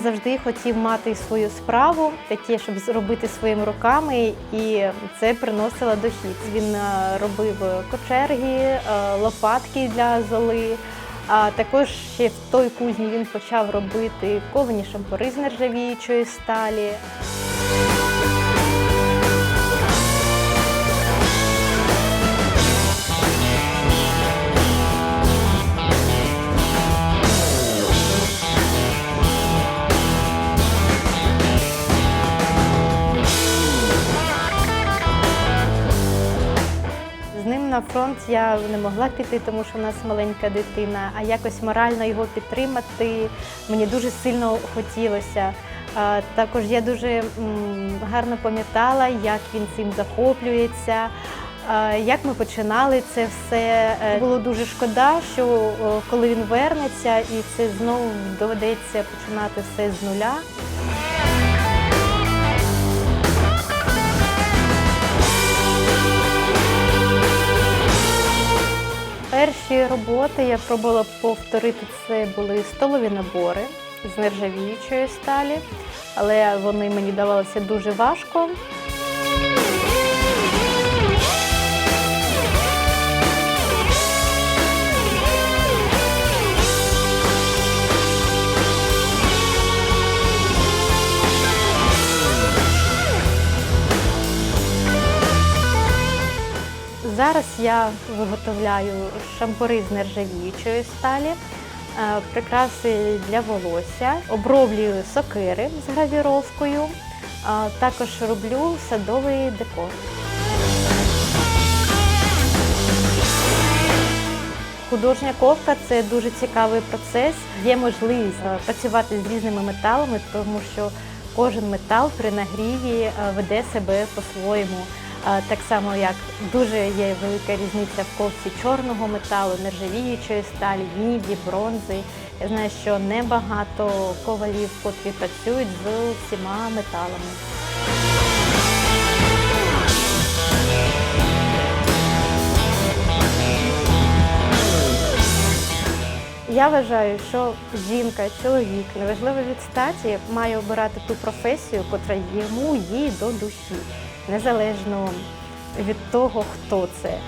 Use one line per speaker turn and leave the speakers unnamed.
завжди хотів мати свою справу, таке, щоб зробити своїми руками, і це приносило дохід. Він е, робив кочерги, е, лопатки для золи. А також ще в той кузні він почав робити ковні шампури з нержавіючої сталі. Фронт я не могла піти, тому що в нас маленька дитина, а якось морально його підтримати мені дуже сильно хотілося. Також я дуже гарно пам'ятала, як він цим захоплюється, як ми починали це все. Е, Було дуже шкода, що коли він вернеться і це знову доведеться починати все з нуля. Перші роботи я пробувала повторити це були столові набори з нержавіючої сталі, але вони мені давалися дуже важко. Зараз я виготовляю шампури з нержавіючої сталі, е, прикраси для волосся, оброблюю сокири з гравіровкою, також роблю садовий декор. Художня ковка це дуже цікавий процес. Є можливість е, працювати з різними металами, тому що кожен метал при нагріві е, веде себе по-своєму. Так само, як дуже є велика різниця в ковці чорного металу, нержавіючої сталі, міді, бронзи. Я знаю, що небагато ковалів, котрі працюють з всіма металами. Я вважаю, що жінка, чоловік, неважливо від статі, має обирати ту професію, котра йому їй до душі, незалежно від того, хто це.